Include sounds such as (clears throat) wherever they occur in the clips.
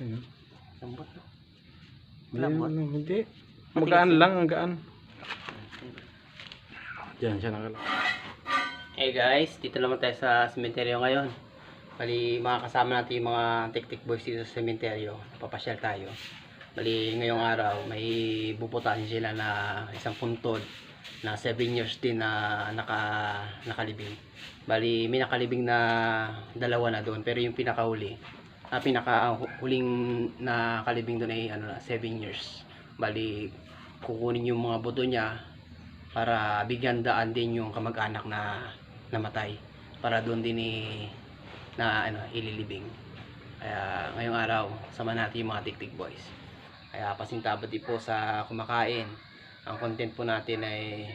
Ayun. Lambot Lambot? ano, hindi. Magaan lang, ang gaan. Diyan siya nakala. Hey guys, dito naman tayo sa sementeryo ngayon. Bali, makakasama natin yung mga tik-tik boys dito sa sementeryo. Papasyal tayo. Bali, ngayong araw, may bubutahin sila na isang puntod na 7 years din na naka, nakalibing. Bali, may nakalibing na dalawa na doon. Pero yung pinakahuli, ah, pinaka huling nakalibing doon ay ano, 7 years. Bali, kukunin yung mga buto niya para bigyan daan din yung kamag-anak na namatay. Para doon din i na ano ililibing. Kaya ngayong araw sama natin yung mga tiktik boys. Kaya pasintabati po sa kumakain. Ang content po natin ay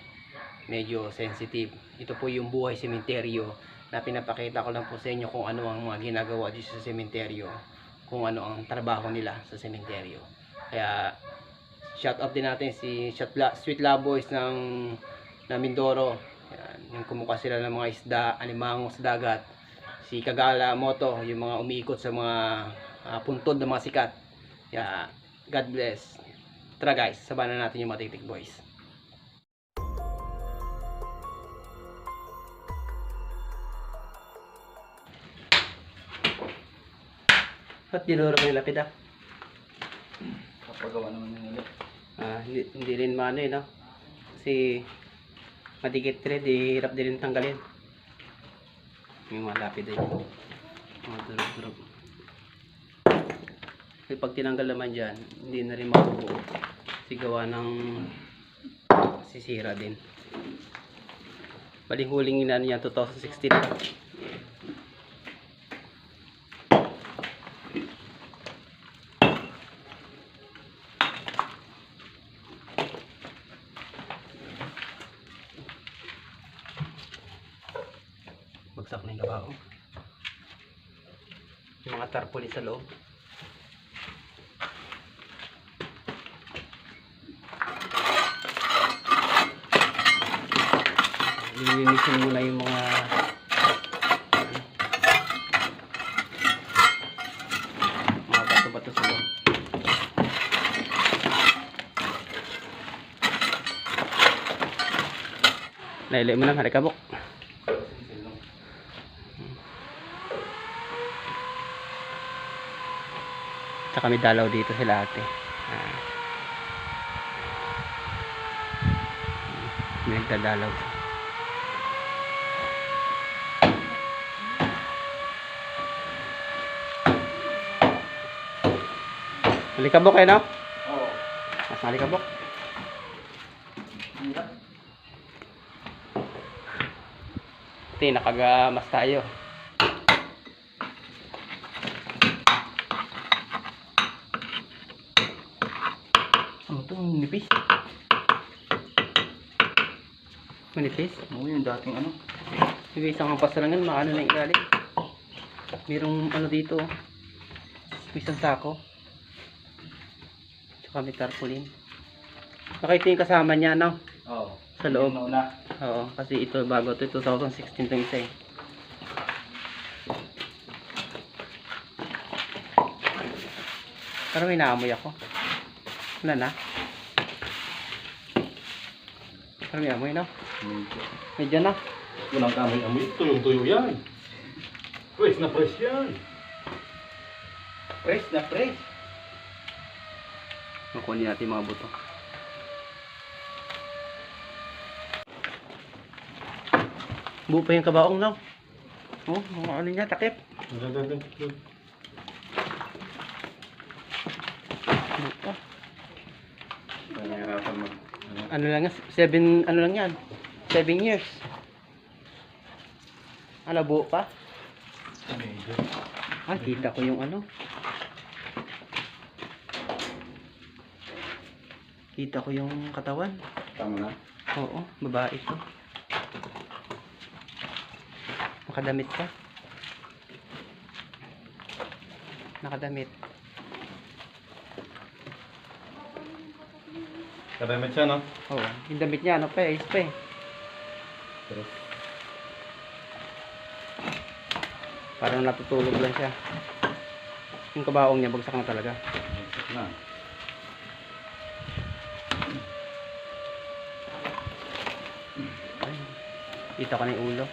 medyo sensitive. Ito po yung buhay sementeryo na pinapakita ko lang po sa inyo kung ano ang mga ginagawa dito sa sementeryo kung ano ang trabaho nila sa sementeryo kaya shout out din natin si Sweet Love Boys ng na Mindoro. Yan, yung kumuha sila ng mga isda, alimango sa dagat. Si Kagala Moto, yung mga umiikot sa mga ah, puntod ng mga sikat. Yeah, God bless. Tara guys, sabanan natin yung mga Tiktik Boys. Ba't dinuro ko yung lapid ah? Kapagawa naman yung ulit. Ah, hindi, hindi rin maano eh, no? Kasi madikit rin, di hirap din rin tanggalin. Yung mga lapid ay mga durog-durog. Kasi pag tinanggal naman dyan, hindi na rin mabubuo. Kasi gawa ng sisira din. Baling huling ina niya 2016. Bagsak na yung kabaho. Yung mga tarpaulin sa loob. Lilinisin muna yung mga mga bato-bato sa loob. Naili mo lang, harikabok. Tsaka may dalaw dito sila ate. Ah. May nagdadalaw. Malikabok eh no? Oo. Mas malikabok. Ito nakagamas tayo. Ano to? Nipis? Manipis? Oo, yung dating ano. Sige, isang pasalangan, maano na yung ilalim. Merong ano dito, oh. may isang sako. Tsaka may tarpaulin. Baka ito yung kasama niya, no? Oo. Sa loob. Yung nauna. Oo, kasi ito bago to 2016 itong isa eh. Pero may naamoy ako. Wala na. Pero may amoy na. Medyo. Na. Walang kamoy-amoy. Tuyong-tuyo yan. Fresh na fresh yan. Fresh na fresh. Makunin natin mga buto. Buo pa yung kabaong lang. Oh, mga ano niya, takip. Ano? Ano lang yan, seven, ano lang yan, seven years. Ano, buo pa? Ah, kita ko yung ano. Kita ko yung katawan. Tama na. Oo, babae to. Nakadamit ka. Nakadamit. Kadamit siya, no? Oo, yung damit niya, ano pa ayos pa eh. Pero, Parang natutulog lang siya. Yung kabaong niya, bagsak na talaga. Na. Ay, kita ka na yung ulo.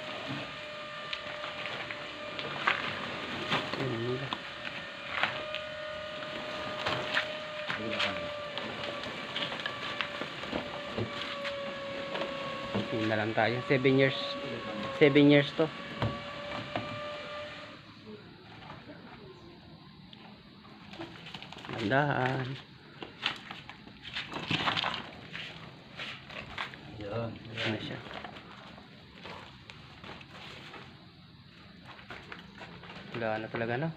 Ayun, Yun na lang tayo. 7 years. 7 years to. Tandaan. Yan. Ano siya? Wala na talaga no?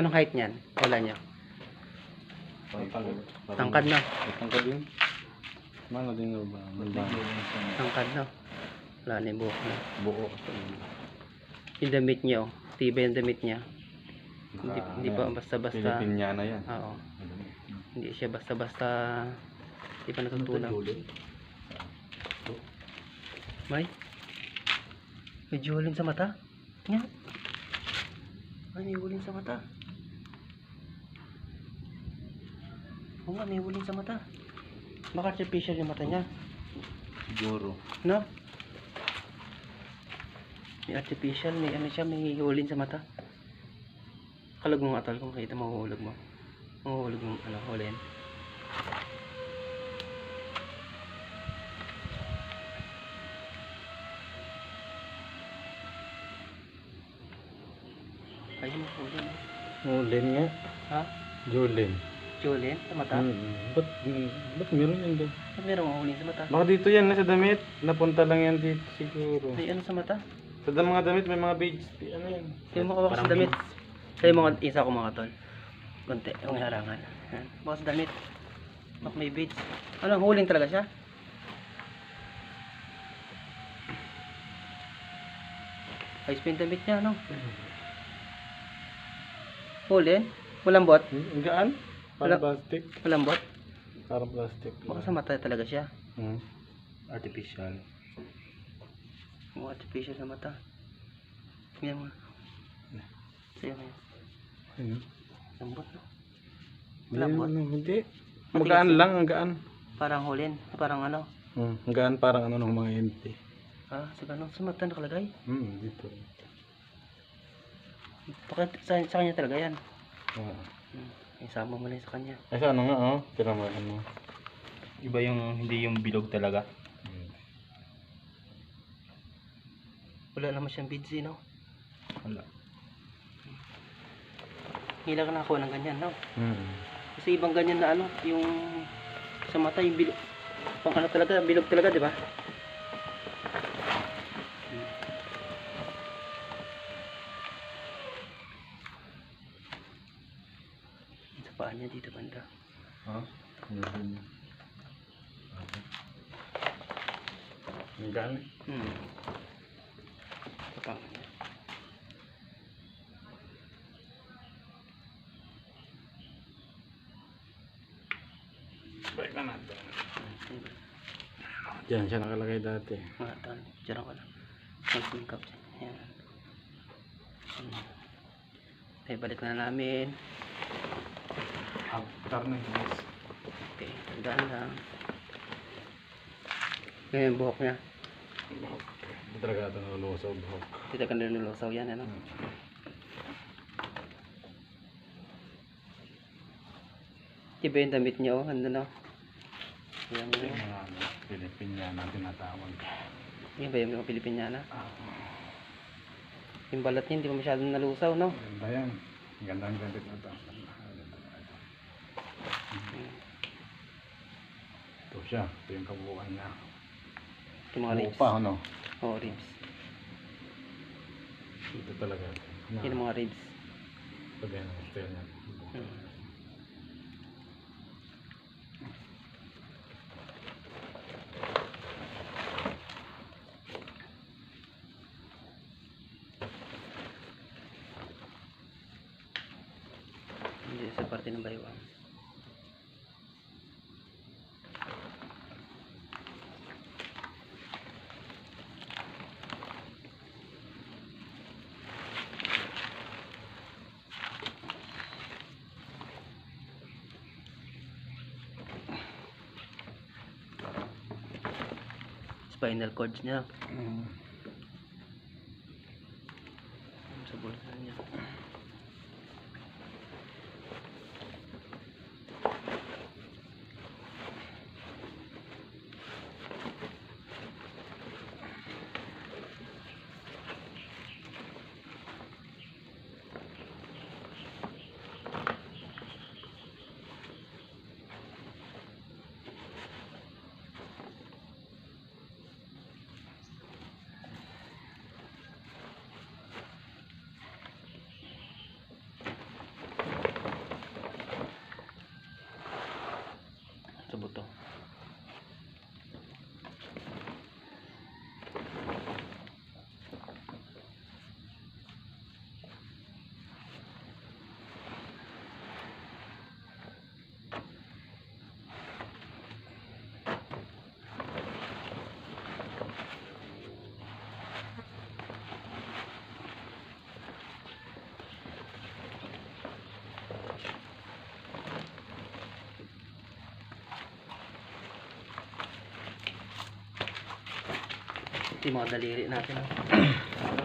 Anong height niyan? Wala niya. Tangkad na. Tangkad yun. Mana din ba? Tangkad na. Wala na yung buhok na. Buo. Yung damit niya oh. Tibay yung damit niya. Hindi, hindi pa basta-basta. Pilipinyana yan. Oo. Hindi siya basta-basta. Hindi pa natutunan. May? May julin sa mata? Yan. Ay, may hulin sa mata. Oo nga, may hulin sa mata. Baka artificial yung mata niya. Siguro. No? May artificial, may ano siya, may hulin sa mata. Kalag mo nga tol, kung makita mo, mahuhulog mo. Mahuhulog mo, ano, hulin. Ayun, hulin. Julin nga. Ha? Julin. Julin, sa mata? Mm. Ba't, mm, ba't meron yan din? Ba't meron mahulin sa mata? Baka dito yan, nasa damit. Napunta lang yan dito siguro. May ano sa mata? Sa dam- mga damit, may mga beads. Ano yan? Yung mga baka sa damit. Sa yung mga isa ko mga tol. Konti, yung harangan. Yan. Baka sa damit. Baka may beads. Ano, huling talaga siya? Ayos pa yung damit niya, ano? Hulin? Malambot? Ang gaan? Wala. Parang plastic. Malambot? Parang plastic. Baka sa mata talaga siya. Hmm. Artificial. Mga artificial sa mata. Tingnan mo. Sa'yo mo. Hmm. Lambot, no? Hindi, Malambot? hindi. Matigas Magaan lang, ang gaan. Parang hulin. Parang ano? Hmm. Ang gaan parang ano ng mga ente. Ah, sa ganun. Sa mata nakalagay. Hmm, dito. Bakit sa, sa kanya talaga yan? Ah. Hmm. Isama mo na sa kanya. Ay, sa ano nga, oh. Tira mo. Iba yung hindi yung bilog talaga. Hmm. Wala naman siyang beads, eh, no? Wala. Hila ka nakakuha ng ganyan, no? Hmm. Kasi ibang ganyan na ano, yung sa mata, yung bilog. Pang ano talaga, bilog talaga, di ba? Sa paa niya dito banda. Ha? Hmm. Ang gaan. Hmm. Sa paa niya. Balik na natin. Diyan siya nakalagay dati. Mga tan, tira ko lang. Closing cup dyan. Ayan. Hmm. Okay, balik na namin. After na guys. Okay, tandaan lang. Ngayon buhok niya. Hindi talaga ito nalulusaw buhok. Kita ka nilulusaw yan, ano? Iba yung damit niya, oh. Ano na? Yan, Ito yung yun. mga ano, Pilipinyana tinatawag. Yan ba yung mga Pilipiniana? Yung balat niya, hindi pa masyadong nalusaw, no? Ganda yan. Ang ganda ang ganda na ito. Ito siya. Ito yung kabuuan niya. Yung mga ribs. pa, ano? Oo, ribs. Ito talaga. Na, Yan mga ribs. Sabi yan, ito yan. Hmm. Hindi sa parte ng baywang. Spinal cord niya. Mm. Sa buto. Ito yung mga daliri natin. (clears throat) ah.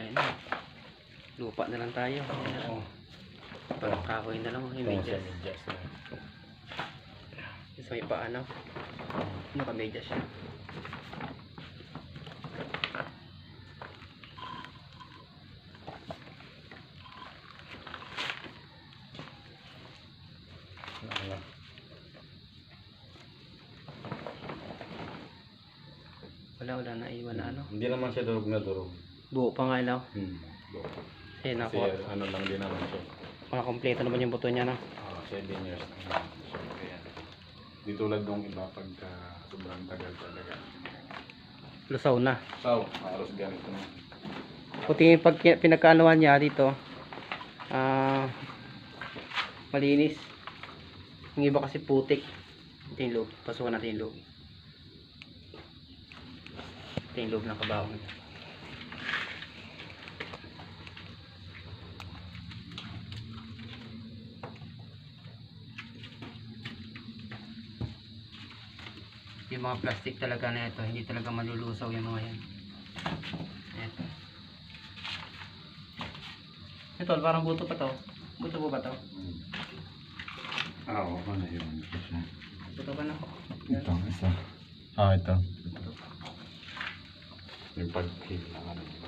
Ayun na. Lupa na lang tayo. Oo. Parang kahoy na lang. Medyas. medyas na. Sa may paano. Naka-medyas siya. Wala, wala na iwan na ano. Hindi naman siya durog na durog. Buo pa nga ilaw. Hmm. Eh, Kasi nakuha. ano lang din naman siya. Mga kompleto naman yung buto niya na. Ah, 7 years na naman. So, kaya. Di tulad nung iba pagka sobrang tagal talaga. Lusaw na. So, halos ganito na. Puti yung pag pinagkaanuhan niya dito. Ah, malinis. Yung iba kasi putik. Ito yung loob. Pasukan natin yung loob. Ito yung loob ng kabahon. Yung mga plastic talaga na ito, hindi talaga malulusaw yung mga yan. Ito. Ito, parang buto pa to. Buto po ba to? Ah, oo, ano yun? Buto pa na. Ito, isa. Ah, ito. Yung pagkailangan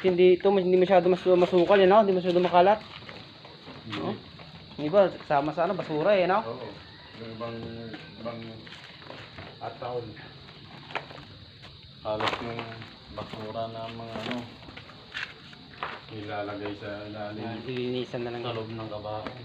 Buti hindi ito, hindi masyado mas masukal yan, no? Hindi masyado makalat. Oo. Yung iba, sama sa ano, basura eh, no? Oo. Yung ibang, ibang ataon. Halos yung basura na mga ano, nilalagay sa ilalim. Lilinisan na lang. Sa loob ng kabahan.